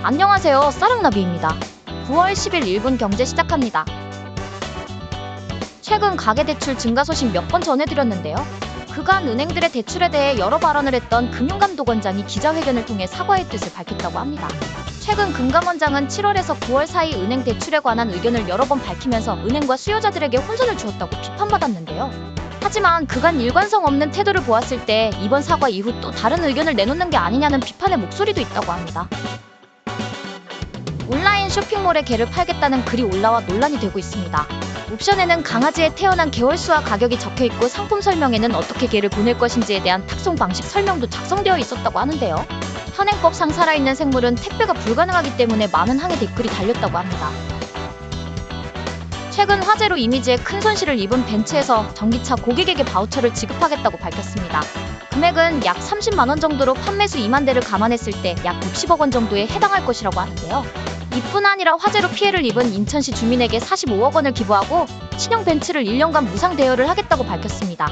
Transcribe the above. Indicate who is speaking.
Speaker 1: 안녕하세요. 사랑나비입니다. 9월 10일 1분 경제 시작합니다. 최근 가계대출 증가 소식 몇 번 전해드렸는데요. 그간 은행들의 대출에 대해 여러 발언을 했던 금융감독원장이 기자회견을 통해 사과의 뜻을 밝혔다고 합니다. 최근 금감원장은 7월에서 9월 사이 은행 대출에 관한 의견을 여러 번 밝히면서 은행과 수요자들에게 혼선을 주었다고 비판받았는데요. 하지만 그간 일관성 없는 태도를 보았을 때 이번 사과 이후 또 다른 의견을 내놓는 게 아니냐는 비판의 목소리도 있다고 합니다. 쇼핑몰에 개를 팔겠다는 글이 올라와 논란이 되고 있습니다. 옵션에는 강아지의 태어난 개월수와 가격이 적혀 있고 상품 설명에는 어떻게 개를 보낼 것인지에 대한 탁송 방식 설명도 작성되어 있었다고 하는데요. 현행법상 살아있는 생물은 택배가 불가능하기 때문에 많은 항의 댓글이 달렸다고 합니다. 최근 화재로 이미지에 큰 손실을 입은 벤츠에서 전기차 고객에게 바우처를 지급하겠다고 밝혔습니다. 금액은 약 30만 원 정도로 판매수 2만 대를 감안했을 때 약 60억 원 정도에 해당할 것이라고 하는데요. 이뿐 아니라 화재로 피해를 입은 인천시 주민에게 45억 원을 기부하고 신형 벤츠를 1년간 무상 대여를 하겠다고 밝혔습니다.